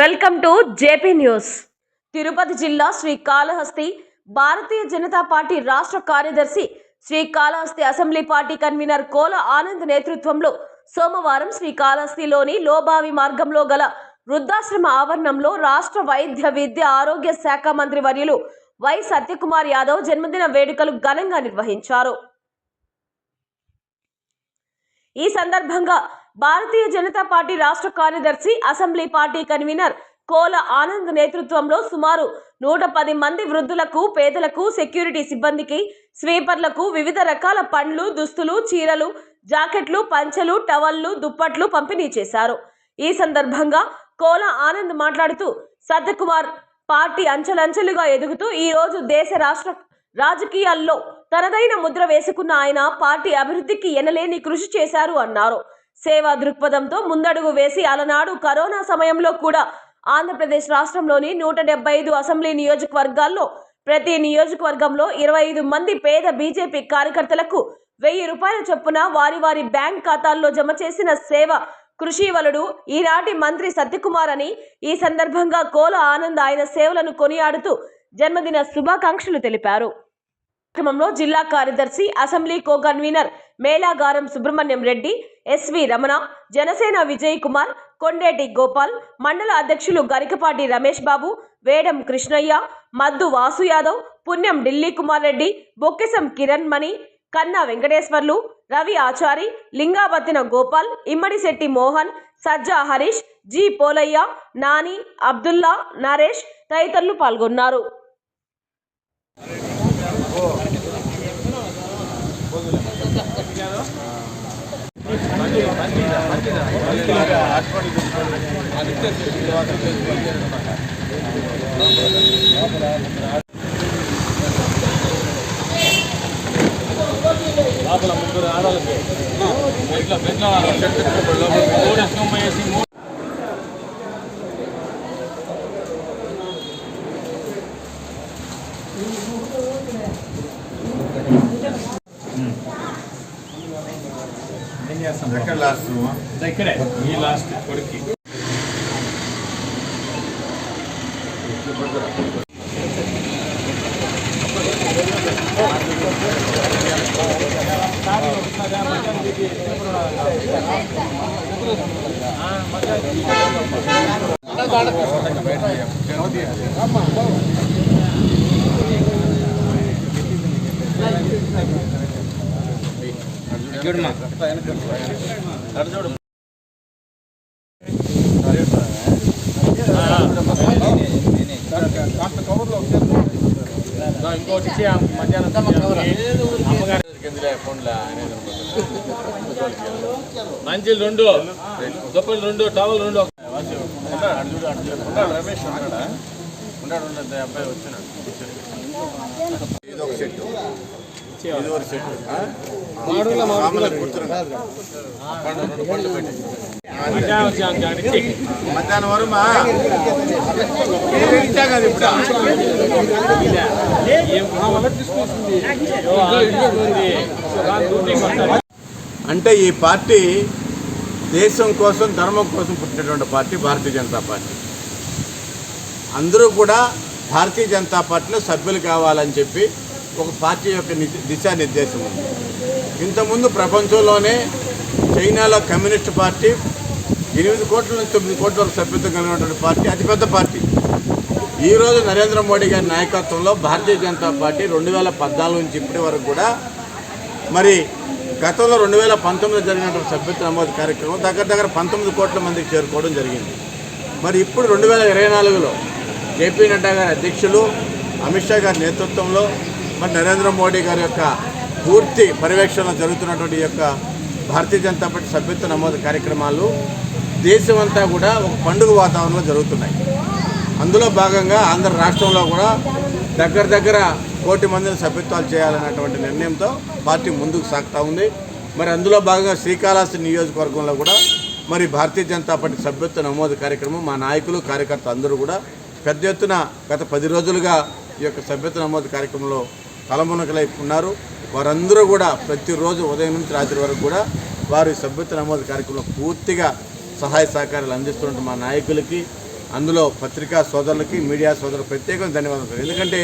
Welcome to JP news. Tirupati జిల్లా Srikalahasti Bharatiya Janata party రాష్ట్ర కార్యదర్శి Srikalahasti assembly party convener Kola Anand నేతృత్వంలో సోమవారం శ్రీకాళహస్తిలోని లోబావి మార్గంలో గల వృద్ధాశ్రమ ఆవరణంలో రాష్ట్ర వైద్య విద్య ఆరోగ్య శాఖ మంత్రి వర్యులు వై సత్యకుమార్ యాదవ్ జన్మదిన వేడుకలు ఘనంగా నిర్వహించారు. ఈ సందర్భంగా భారతీయ జనతా పార్టీ రాష్ట్ర కార్యదర్శి assembly party convener Kola Anand నేతృత్వంలో సుమారు నూట పది మంది వృద్ధులకు పేదలకు సెక్యూరిటీ సిబ్బందికి స్వీపర్లకు వివిధ రకాల పండ్లు దుస్తులు చీరలు జాకెట్లు పంచెలు టవల్లు దుప్పట్లు పంపిణీ చేశారు. ఈ సందర్భంగా కోల ఆనంద్ మాట్లాడుతూ సత్యకుమార్ పార్టీ అంచెలంచెలుగా ఎదుగుతూ ఈ రోజు దేశ రాష్ట్ర రాజకీయాల్లో తనదైన ముద్ర వేసుకున్న ఆయన పార్టీ అభివృద్ధికి ఎనలేని కృషి చేశారు అన్నారు. సేవా దృక్పథంతో ముందడుగు వేసి అలనాడు కరోనా సమయంలో కూడా ఆంధ్రప్రదేశ్ రాష్ట్రంలోని నూట డెబ్బై ఐదు అసెంబ్లీ నియోజకవర్గాల్లో ప్రతి నియోజకవర్గంలో ఇరవై ఐదు మంది పేద బీజేపీ కార్యకర్తలకు వెయ్యి రూపాయల చొప్పున వారి వారి బ్యాంక్ ఖాతాల్లో జమ చేసిన సేవ కృషివలుడు ఈనాటి మంత్రి సత్యకుమార్ అని ఈ సందర్భంగా కోల ఆనంద్ ఆయన సేవలను కొనియాడుతూ జన్మదిన శుభాకాంక్షలు తెలిపారు. కార్యక్రమంలో జిల్లా కార్యదర్శి assembly co convener Melagaram Subrahmanyam Reddy SV Ramana Janasena Vijay Kumar Kondeti Gopal మండల అధ్యక్షులు గరికపాటి రమేష్ బాబు వేడం కృష్ణయ్య మద్దు వాసు యాదవ్ పుణ్యం ఢిల్లీ కుమార్ రెడ్డి బొక్కెసం కిరణ్ మణి కన్నా వెంకటేశ్వర్లు రవి ఆచారి లింగాబత్తిన గోపాల్ ఇమ్మడిశెట్టి మోహన్ సజ్జా హరీష్ జి పోలయ్య నాని అబ్దుల్లా నరేష్ తదితరులు పాల్గొన్నారు. లోపల ముగ్గురు ఆడవాళ్ళకి బెడ్లో బెడ్లో ఎక్కడ లాస్ట్ రూమా ఇక్కడే ఈ లాస్ట్ కొడుక్కి ఇంకోటి మధ్యాహ్నం అమ్మగారు మంచిలు రెండు. దుప్పలు రెండు టవల్ రెండు. రమేష్ ఉన్నాడా ఉన్నాడు ఉన్నాడు అబ్బాయి వచ్చినాడు ఇది ఒక మధ్యాహ్నం వరకు ఇచ్చా ఇప్పుడు అంటే ఈ పార్టీ దేశం కోసం ధర్మం కోసం పుట్టినటువంటి పార్టీ భారతీయ జనతా పార్టీ. అందరూ కూడా భారతీయ జనతా పార్టీలో సభ్యులు కావాలని చెప్పి ఒక పార్టీ యొక్క ని- దిశానిర్దేశం ఉంది. ఇంతకుముందు ప్రపంచంలోనే చైనాలో కమ్యూనిస్ట్ పార్టీ ఎనిమిది కోట్ల నుంచి తొమ్మిది కోట్ల వరకు సభ్యత్వం కలిగినటువంటి పార్టీ అతిపెద్ద పార్టీ. ఈరోజు నరేంద్ర మోడీ గారి నాయకత్వంలో భారతీయ జనతా పార్టీ రెండు వేల పద్నాలుగు నుంచి ఇప్పటి వరకు కూడా మరి గతంలో రెండు వేల పంతొమ్మిదిలో జరిగినటువంటి సభ్యత్వ నమోదు కార్యక్రమం దగ్గర దగ్గర పంతొమ్మిది కోట్ల మందికి చేరుకోవడం జరిగింది. మరి ఇప్పుడు రెండు వేల ఇరవై నాలుగులో జేపీ నడ్డా గారి అధ్యక్షులు అమిత్ షా గారి నేతృత్వంలో మరి నరేంద్ర మోడీ గారి యొక్క పూర్తి పర్యవేక్షణలో జరుగుతున్నటువంటి ఈ యొక్క భారతీయ జనతా పార్టీ సభ్యత్వ నమోదు కార్యక్రమాలు దేశమంతా కూడా ఒక పండుగ వాతావరణంలో జరుగుతున్నాయి. అందులో భాగంగా ఆంధ్ర రాష్ట్రంలో కూడా దగ్గర దగ్గర కోటి మందిని సభ్యత్వాలు చేయాలన్నటువంటి నిర్ణయంతో పార్టీ ముందుకు సాగుతూ ఉంది. మరి అందులో భాగంగా శ్రీకాళహస్తి నియోజకవర్గంలో కూడా మరి భారతీయ జనతా పార్టీ సభ్యత్వ నమోదు కార్యక్రమం మా నాయకులు కార్యకర్తలు అందరూ కూడా పెద్ద ఎత్తున గత పది రోజులుగా ఈ యొక్క సభ్యత్వ నమోదు కార్యక్రమంలో తలమునకలై ఉన్నారు వారందరూ కూడా ప్రతిరోజు ఉదయం నుంచి రాత్రి వరకు కూడా వారి సభ్యత్వ నమోదు కార్యక్రమంలో పూర్తిగా సహాయ సహకారాలు అందిస్తున్న మా నాయకులకి అందులో పత్రికా సోదరులకి మీడియా సోదరులకు ప్రత్యేకంగా ధన్యవాదాలు. ఎందుకంటే